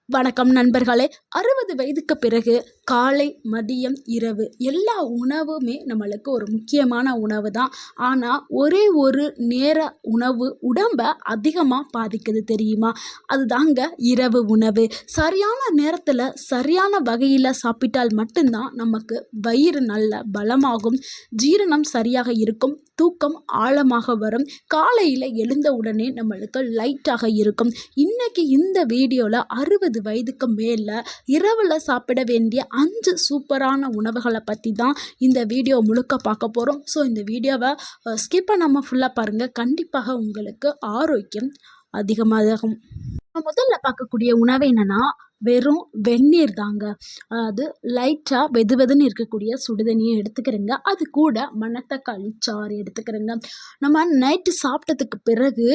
வணக்கம் நண்பர்களே. அறுபது வயதுக்கு பிறகு காலை மதியம் இரவு எல்லா உணவுமே நம்மளுக்கு ஒரு முக்கியமான உணவு தான். ஆனால் ஒரே ஒரு நேர உணவு உடம்பை அதிகமாக பாதிக்குது தெரியுமா? அதுதாங்க இரவு உணவு. சரியான நேரத்தில் சரியான வகையில் சாப்பிட்டால் மட்டும்தான் நமக்கு வயிறு நல்ல பலமாகும். ஜீரணம் சரியாக இருக்கும் தூக்கம் ஆழமாக வரும். காலையில் எழுந்த உடனே நம்மளுக்கு லைட்டாக இருக்கும். இன்னைக்கு இந்த வீடியோவில் அறுபது வயதுக்கு மேலே இரவில் சாப்பிட வேண்டிய அஞ்சு சூப்பரான உணவுகளை பற்றி தான் இந்த வீடியோ முழுக்க பார்க்க போகிறோம் ஸோ இந்த வீடியோவை ஸ்கிப் பண்ணாமல் ஃபுல்லாக பாருங்கள் கண்டிப்பாக உங்களுக்கு ஆரோக்கியம் அதிகமாகும். முதல்ல பார்க்கக்கூடிய உணவு என்னென்னா வெறும் வெந்நீர் தாங்க. அதாவது லைட்டாக வெது வெதுன்னு இருக்கக்கூடிய சுடுதண்ணியை எடுத்துக்கிறேங்க. அது கூட மணத்தக்காளி சாறு எடுத்துக்கிறேங்க. நம்ம நைட்டு சாப்பிட்டதுக்கு பிறகு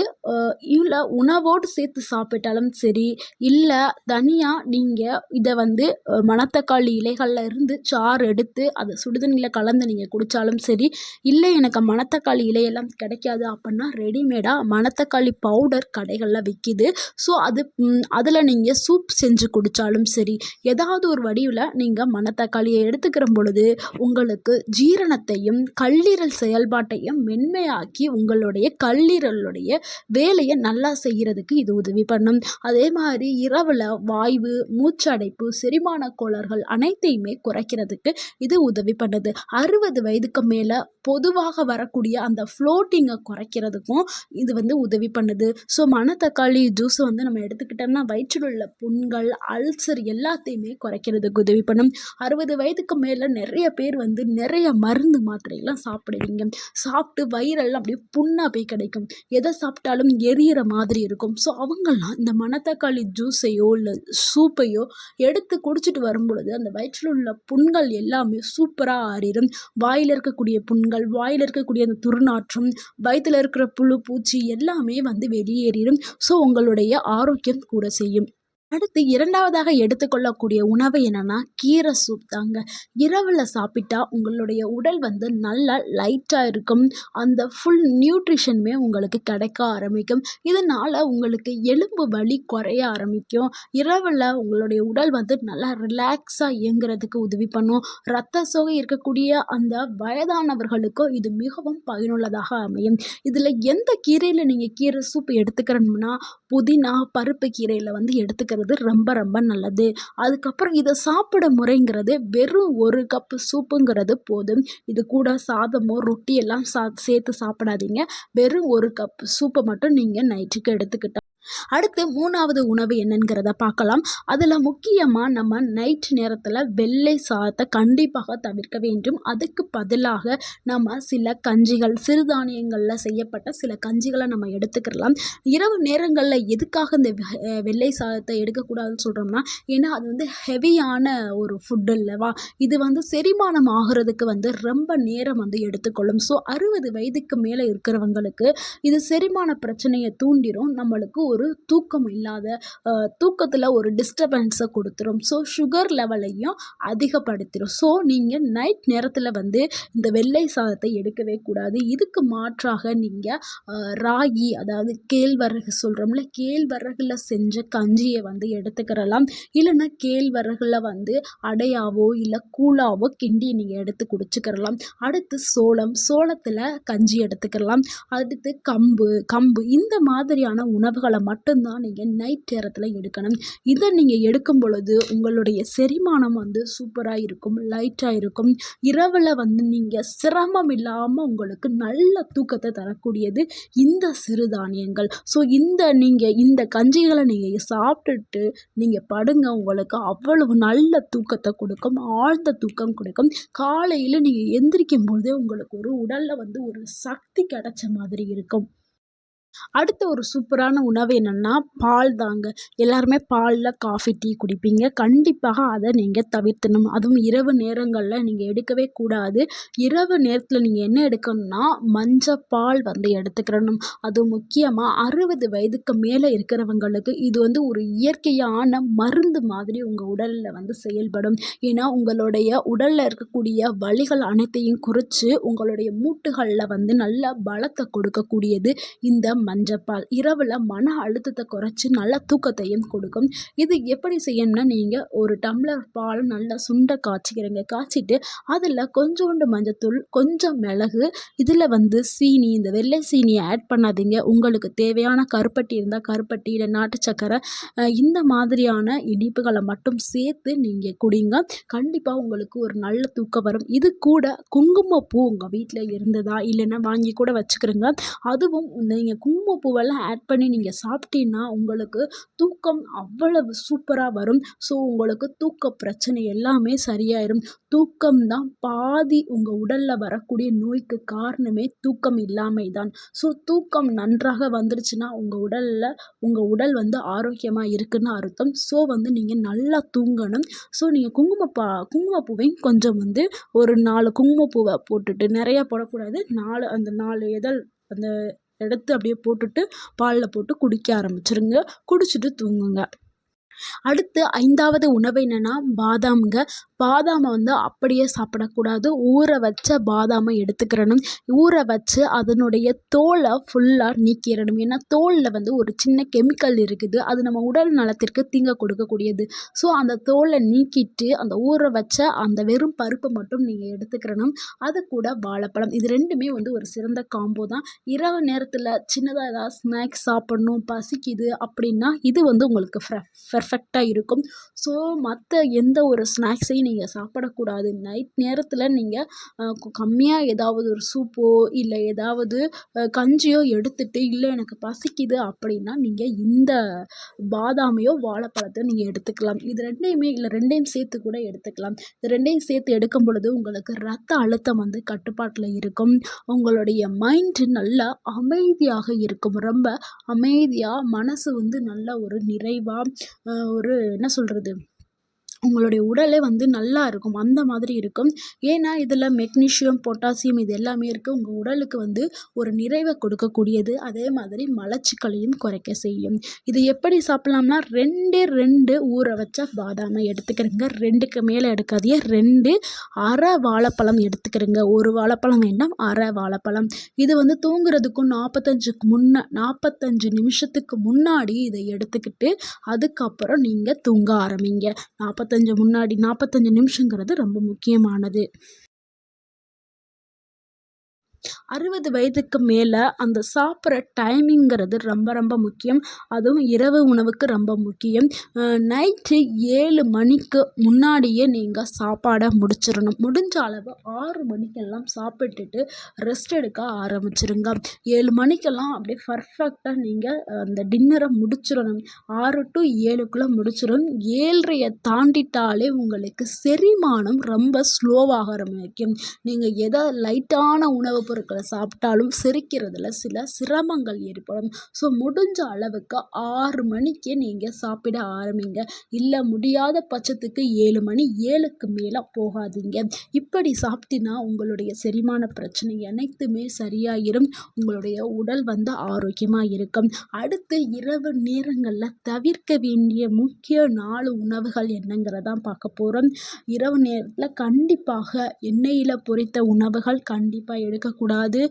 இல்லை உணவோடு சேர்த்து சாப்பிட்டாலும் சரி இல்லை தனியாக நீங்கள் இதை வந்து மணத்தக்காளி இலைகளில் இருந்து சாறு எடுத்து அதை சுடுதண்ணியில் கலந்து நீங்கள் குடித்தாலும் சரி இல்லை எனக்கு மணத்தக்காளி இலையெல்லாம் கிடைக்காது அப்படின்னா ரெடிமேடாக மணத்தக்காளி பவுடர் கடைகளில் விற்கிது ஸோ அது அதில் நீங்கள் சூப் செஞ்சு குடித்தாலும் சரி ஏதாவது ஒரு வடிவில் நீங்கள் மணத்தக்காளியை எடுத்துக்கிற பொழுது உங்களுக்கு ஜீரணத்தையும் கல்லீரல் செயல்பாட்டையும் மென்மையாக்கி உங்களுடைய கல்லீரலுடைய வேலையை நல்லா செய்கிறதுக்கு இது உதவி பண்ணும். அதே மாதிரி இரவில் வாய்வு மூச்சடைப்பு செரிமான கோளாறுகள் அனைத்தையுமே குறைக்கிறதுக்கு இது உதவி பண்ணுது. அறுபது வயதுக்கு மேலே பொதுவாக வரக்கூடிய அந்த ஃப்ளோட்டிங்கை குறைக்கிறதுக்கும் இது வந்து உதவி பண்ணுது. ஸோ மணத்தக்காளி ஜூஸ் வந்து நம்ம எடுத்துக்கிட்டோம்னா வயிற்றில் உள்ள புண்கள் அல்சர் எல்லாத்தையுமே குறைக்கிறதுக்கு உதவி பண்ணும் அறுபது வயதுக்கு மேலே நிறைய பேர் வந்து நிறைய மருந்து மாத்திரையெல்லாம் சாப்பிடுவீங்க. சாப்பிட்டு வயிறெல்லாம் அப்படியே புண்ணாக போய் கிடைக்கும். எதை சாப்பிட்டாலும் எரியிற மாதிரி இருக்கும். ஸோ அவங்கெல்லாம் இந்த மணத்தக்காளி ஜூஸையோ இல்லை சூப்பையோ எடுத்து குடிச்சிட்டு வரும்பொழுது அந்த வயிற்றில் உள்ள புண்கள் எல்லாமே சூப்பராக ஆறிடும் வாயில் இருக்கக்கூடிய புண்கள் வாயில் இருக்கக்கூடிய அந்த துர்நாற்றம் வயிற்றில் இருக்கிற புழு பூச்சி எல்லாமே வந்து வெளியேறிடும் ஸோ உங்களுடைய ஆரோக்கியம் கூட செய்யும். அடுத்து இரண்டாவதாக எடுத்துக்கொள்ளக்கூடிய உணவு என்னென்னா கீரை சூப் தாங்க. இரவில் சாப்பிட்டா உங்களுடைய உடல் வந்து நல்லா லைட்டாக இருக்கும். அந்த ஃபுல் நியூட்ரிஷனுமே உங்களுக்கு கிடைக்க ஆரம்பிக்கும். இதனால் உங்களுக்கு எலும்பு வலி குறைய ஆரம்பிக்கும். இரவில் உங்களுடைய உடல் வந்து நல்லா ரிலாக்ஸாக இயங்குறதுக்கு உதவி பண்ணும். ரத்த சோகை இருக்கக்கூடிய அந்த வயதானவர்களுக்கும் இது மிகவும் பயனுள்ளதாக அமையும். இதில் எந்த கீரையில் நீங்கள் கீரை சூப் எடுத்துக்கிறோம்னா புதினா பருப்பு கீரையில் வந்து எடுத்துக்கிறது ரொம்ப ரொம்ப நல்லது. அதுக்கப்புறம் இதை சாப்பிட முறைங்கிறது வெறும் ஒரு கப்பு சூப்புங்கிறது போதும். இது கூட சாதமோ ரொட்டி எல்லாம் சா சேர்த்து சாப்பிடாதீங்க. வெறும் ஒரு கப் சூப்பை மட்டும் நீங்கள் நைட்டுக்கு எடுத்துக்கிட்டால் அடுத்து மூணாவது உணவு என்னங்கிறத பார்க்கலாம். அதில் முக்கியமாக நம்ம நைட் நேரத்தில் வெள்ளை சாதத்தை கண்டிப்பாக தவிர்க்க வேண்டும். அதுக்கு பதிலாக நம்ம சில கஞ்சிகள் சிறுதானியங்களில் செய்யப்பட்ட சில கஞ்சிகளை நம்ம எடுத்துக்கலாம். இரவு நேரங்களில் எதுக்காக இந்த வெள்ளை சாதத்தை எடுக்கக்கூடாதுன்னு சொல்கிறோம்னா ஏன்னா அது வந்து ஹெவியான ஒரு ஃபுட் இல்லைவா இது வந்து செரிமானம் ஆகிறதுக்கு வந்து ரொம்ப நேரம் வந்து எடுத்துக்கொள்ளும். ஸோ அறுபது வயதுக்கு மேலே இருக்கிறவங்களுக்கு இது செரிமான பிரச்சனையை தூண்டிடும் நம்மளுக்கு ஒரு ஒரு தூக்கம் இல்லாத தூக்கத்தில் ஒரு டிஸ்டர்பன்ஸை கொடுத்துரும். ஸோ சுகர் லெவலையும் அதிகப்படுத்திடும் ஸோ நீங்கள் நைட் நேரத்தில் வந்து இந்த வெள்ளை சாதத்தை எடுக்கவே கூடாது. இதுக்கு மாற்றாக நீங்கள் ராகி அதாவது கேழ்வரகு சொல்கிறோம்ல கேழ்வரகுல செஞ்ச கஞ்சியை வந்து எடுத்துக்கிறலாம். இல்லைன்னா கேழ்வரகில் வந்து அடையாவோ இல்லை கூழாவோ கிண்டி நீங்கள் எடுத்து குடிச்சுக்கிறலாம். அடுத்து சோளம் சோளத்தில் கஞ்சி எடுத்துக்கலாம். அடுத்து கம்பு கம்பு இந்த மாதிரியான உணவுகளை மட்டும்தான் நீங்கள் நைட் நேரத்தில் எடுக்கணும். இதை நீங்கள் எடுக்கும் பொழுது உங்களுடைய செரிமானம் வந்து சூப்பராக இருக்கும் லைட்டாக இருக்கும். இரவில் வந்து நீங்கள் சிரமம் இல்லாமல் உங்களுக்கு நல்ல தூக்கத்தை தரக்கூடியது இந்த சிறுதானியங்கள் ஸோ இந்த நீங்கள் இந்த கஞ்சிகளை நீங்கள் சாப்பிட்டுட்டு நீங்கள் படுங்க உங்களுக்கு அவ்வளவு நல்ல தூக்கத்தை கொடுக்கும் ஆழ்ந்த தூக்கம் கொடுக்கும். காலையில் நீங்கள் எந்திரிக்கும் பொழுதே உங்களுக்கு ஒரு உடலில் வந்து ஒரு சக்தி கிடைச்ச மாதிரி இருக்கும். அடுத்த ஒரு சூப்பரான உணவு என்னென்னா பால் தாங்க. எல்லாருமே பாலில் காஃபி டீ குடிப்பீங்க. கண்டிப்பாக அதை நீங்கள் தவிர்த்தணும். அதுவும் இரவு நேரங்களில் நீங்கள் எடுக்கவே கூடாது. இரவு நேரத்தில் நீங்கள் என்ன எடுக்கணும்னா மஞ்சள் பால் வந்து எடுத்துக்கிறணும் அது முக்கியமாக அறுபது வயதுக்கு மேலே இருக்கிறவங்களுக்கு இது வந்து ஒரு இயற்கையான மருந்து மாதிரி உங்கள் உடலில் வந்து செயல்படும். ஏன்னா உங்களுடைய உடலில் இருக்கக்கூடிய வலிகள் அனைத்தையும் குறித்து உங்களுடைய மூட்டுகளில் வந்து நல்ல பலத்தை கொடுக்கக்கூடியது இந்த மஞ்சப்பால். இரவில் மன அழுத்தத்தை குறைச்சி நல்ல தூக்கத்தையும் கொடுக்கும். இது எப்படி செய்யணும்னா நீங்கள் ஒரு டம்ளர் பால் நல்லா சுண்டை காய்ச்சிக்கிறீங்க. காய்ச்சிட்டு அதில் கொஞ்சோண்டு மஞ்சத்தூள் கொஞ்சம் மிளகு இதில் வந்து சீனி இந்த வெள்ளை சீனியை ஆட் பண்ணாதீங்க. உங்களுக்கு தேவையான கருப்பட்டி இருந்தால் கருப்பட்டி இல்லை நாட்டு சக்கரை இந்த மாதிரியான இனிப்புகளை மட்டும் சேர்த்து நீங்கள் குடிங்க. கண்டிப்பாக உங்களுக்கு ஒரு நல்ல தூக்கம் வரும். இது கூட குங்குமப்பூ உங்கள் வீட்டில் இருந்ததா இல்லைன்னா வாங்கி கூட வச்சுக்கிறோங்க. அதுவும் நீங்கள் குங்குமப்பூவெல்லாம் ஆட் பண்ணி நீங்கள் சாப்பிட்டீங்கன்னா உங்களுக்கு தூக்கம் அவ்வளவு சூப்பராக வரும். ஸோ உங்களுக்கு தூக்க பிரச்சனை எல்லாமே சரியாயிடும் தூக்கம் தான் பாதி உங்கள் உடலில் வரக்கூடிய நோய்க்கு காரணமே தூக்கம் இல்லாமை தான் ஸோ தூக்கம் நன்றாக வந்துருச்சுன்னா உங்கள் உடலில் உங்கள் உடல் வந்து ஆரோக்கியமாக இருக்குன்னு அர்த்தம். ஸோ வந்து நீங்கள் நல்லா தூங்கணும். ஸோ நீங்கள் குங்குமப்பா குங்குமப்பூவையும் கொஞ்சம் வந்து ஒரு நாலு குங்குமப்பூவை போட்டுட்டு நிறையா போடக்கூடாது. நாலு அந்த நாலு இதழ் அந்த எடுத்து அப்படியே போட்டுட்டு பாலில் போட்டு குடிக்க ஆரம்பிச்சிருங்க. குடிச்சிட்டு தூங்குங்க. அடுத்து ஐந்தாவது உணவு என்னென்னா பாதாம்ங்க. பாதாமை வந்து அப்படியே சாப்பிடக்கூடாது. ஊற வச்ச பாதாமை எடுத்துக்கிறணும். ஊற வச்சு அதனுடைய தோலை ஃபுல்லாக நீக்கிடணும். ஏன்னா தோலில் வந்து ஒரு சின்ன கெமிக்கல் இருக்குது. அது நம்ம உடல் நலத்திற்கு தீங்க கொடுக்கக்கூடியது. ஸோ அந்த தோலை நீக்கிட்டு அந்த ஊற வச்ச அந்த வெறும் பருப்பை மட்டும் நீங்கள் எடுத்துக்கிறணும். அது கூட வாழைப்பழம். இது ரெண்டுமே வந்து ஒரு சிறந்த காம்போ தான். இரவு நேரத்தில் சின்னதாக ஏதாவது ஸ்நாக்ஸ் சாப்பிட்ணும் பசிக்குது அப்படின்னா இது வந்து உங்களுக்கு பெர்ஃபெக்டாக இருக்கும். ஸோ மற்ற எந்த ஒரு ஸ்நாக்ஸையும் நீங்கள் சாப்பிடக்கூடாது. நைட் நேரத்தில் நீங்கள் கம்மியாக ஏதாவது ஒரு சூப்போ இல்லை ஏதாவது கஞ்சியோ எடுத்துகிட்டு இல்லை எனக்கு பசிக்குது அப்படின்னா நீங்கள் இந்த பாதாமையோ வாழைப்பழத்தையோ நீங்கள் எடுத்துக்கலாம். இது ரெண்டையுமே இல்லை ரெண்டையும் சேர்த்து கூட எடுத்துக்கலாம். இது ரெண்டையும் சேர்த்து எடுக்கும் பொழுது உங்களுக்கு ரத்த அழுத்தம் வந்து கட்டுப்பாட்டில் இருக்கும். உங்களுடைய மைண்டு நல்லா அமைதியாக இருக்கும். ரொம்ப அமைதியாக மனசு வந்து நல்ல ஒரு நிறைவாக ஒரு என்ன சொல்கிறது உங்களுடைய உடலே வந்து நல்லா இருக்கும் அந்த மாதிரி இருக்கும். ஏன்னா இதில் மெக்னீஷியம் பொட்டாசியம் இது எல்லாமே இருக்குது உங்கள் உடலுக்கு வந்து ஒரு நிறைவை கொடுக்கக்கூடியது. அதே மாதிரி மலச்சிக்கலையும் குறைக்க செய்யும். இது எப்படி சாப்பிட்லாம்னா ரெண்டே ரெண்டு ஊற வச்ச பாதாமை எடுத்துக்கிறேங்க. ரெண்டுக்கு மேலே எடுக்காதீங்க. ரெண்டு அரை வாழைப்பழம் எடுத்துக்கிறேங்க. ஒரு வாழைப்பழம் வேண்டாம் அரை வாழைப்பழம். இது வந்து தூங்குறதுக்கும் நாற்பத்தஞ்சுக்கு முன்ன நாற்பத்தஞ்சு நிமிஷத்துக்கு முன்னாடி இதை எடுத்துக்கிட்டு அதுக்கப்புறம் நீங்கள் தூங்க ஆரம்பிங்க. நாற்பத்தஞ்சு நாற்பத்தஞ்சு முன்னாடி நாற்பத்தஞ்சு நிமிஷங்கிறது ரொம்ப முக்கியமானது. அறுபது வயதுக்கு மேலே அந்த சாப்பிட்ற டைமிங்கிறது ரொம்ப ரொம்ப முக்கியம். அதுவும் இரவு உணவுக்கு ரொம்ப முக்கியம். நைட்டு ஏழு மணிக்கு முன்னாடியே நீங்கள் சாப்பாடை முடிச்சிடணும். முடிஞ்ச அளவு ஆறு மணிக்கெல்லாம் சாப்பிட்டுட்டு ரெஸ்ட் எடுக்க ஆரம்பிச்சிருங்க. ஏழு மணிக்கெல்லாம் அப்படியே பர்ஃபெக்டாக நீங்கள் அந்த டின்னரை முடிச்சிடணும். ஆறு டு ஏழுக்குள்ளே முடிச்சிடணும் ஏழரையை தாண்டிட்டாலே உங்களுக்கு செரிமானம் ரொம்ப ஸ்லோவாக ஆரம்பிக்கும். நீங்கள் எதை லைட்டான உணவு பொருட்களை சாப்பிட்டாலும் செரிக்கிறதுல சில சிரமங்கள் ஏற்படும். ஸோ முடிஞ்ச அளவுக்கு ஆறு மணிக்கே நீங்கள் சாப்பிட ஆரம்பிங்க. இல்லை முடியாத பட்சத்துக்கு ஏழு மணி ஏழுக்கு மேலே போகாதீங்க. இப்படி சாப்பிட்டினா உங்களுடைய செரிமான பிரச்சனை அனைத்துமே சரியாயிரும். உங்களுடைய உடல் வந்து ஆரோக்கியமாக இருக்கும். அடுத்து இரவு நேரங்களில் தவிர்க்க வேண்டிய முக்கிய நாலு உணவுகள் என்னங்கிறதான் பார்க்க போகிறோம் இரவு நேரத்தில் கண்டிப்பாக எண்ணெயில் பொரித்த உணவுகள் கண்டிப்பாக எடுக்க கூடாது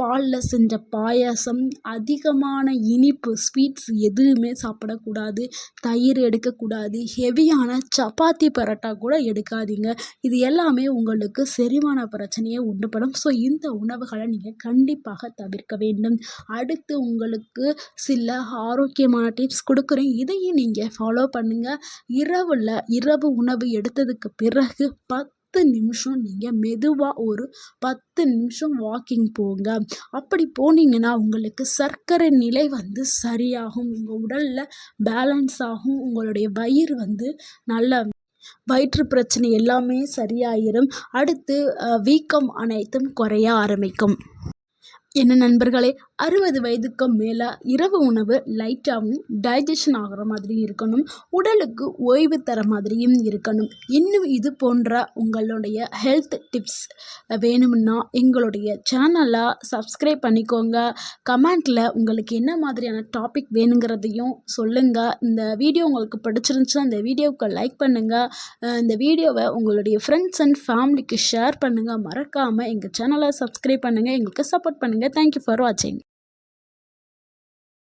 பாலில் செஞ்ச பாயாசம் அதிகமான இனிப்பு ஸ்வீட்ஸ் எதுவுமே சாப்பிடக்கூடாது. தயிர் எடுக்கக்கூடாது. ஹெவியான சப்பாத்தி பரோட்டா கூட எடுக்காதீங்க. இது எல்லாமே உங்களுக்கு செரிமான பிரச்சனையை உண்டுபடும் ஸோ இந்த உணவுகளை நீங்கள் கண்டிப்பாக தவிர்க்க வேண்டும். அடுத்து உங்களுக்கு சில ஆரோக்கியமான டிப்ஸ் கொடுக்குறேன். இதையும் நீங்கள் ஃபாலோ பண்ணுங்கள் இரவில் இரவு உணவு எடுத்ததுக்கு பிறகு பத் பத்து நிமிஷம் நீங்கள் மெதுவாக ஒரு பத்து நிமிஷம் வாக்கிங் போங்க. அப்படி போனீங்கன்னா உங்களுக்கு சர்க்கரை நிலை வந்து சரியாகும். உங்கள் உடலில் பேலன்ஸ் ஆகும். உங்களுடைய வயிறு வந்து நல்ல வயிற்று பிரச்சனை எல்லாமே சரியாயிரும். அடுத்து வீக்கம் அனைத்தும் குறைய ஆரம்பிக்கும். என்ன நண்பர்களே அறுபது வயதுக்கு மேலே இரவு உணவு லைட்டாகவும் டைஜஷன் ஆகிற மாதிரியும் இருக்கணும். உடலுக்கு ஓய்வு தர மாதிரியும் இருக்கணும். இன்னும் இது போன்ற உங்களுடைய ஹெல்த் டிப்ஸ் வேணும்னா எங்களுடைய சேனலை சப்ஸ்கிரைப் பண்ணிக்கோங்க. கமெண்ட்டில் உங்களுக்கு என்ன மாதிரியான டாபிக் வேணுங்கிறதையும் சொல்லுங்கள் இந்த வீடியோ உங்களுக்கு பிடிச்சிருந்துச்சுன்னா இந்த வீடியோவுக்கு லைக் பண்ணுங்கள் இந்த வீடியோவை உங்களுடைய ஃப்ரெண்ட்ஸ் அண்ட் ஃபேமிலிக்கு ஷேர் பண்ணுங்கள் மறக்காமல் எங்கள் சேனலை சப்ஸ்கிரைப் பண்ணுங்கள் எங்களுக்கு சப்போர்ட் பண்ணுங்கள் தேங்க்யூ ஃபார் வாட்சிங்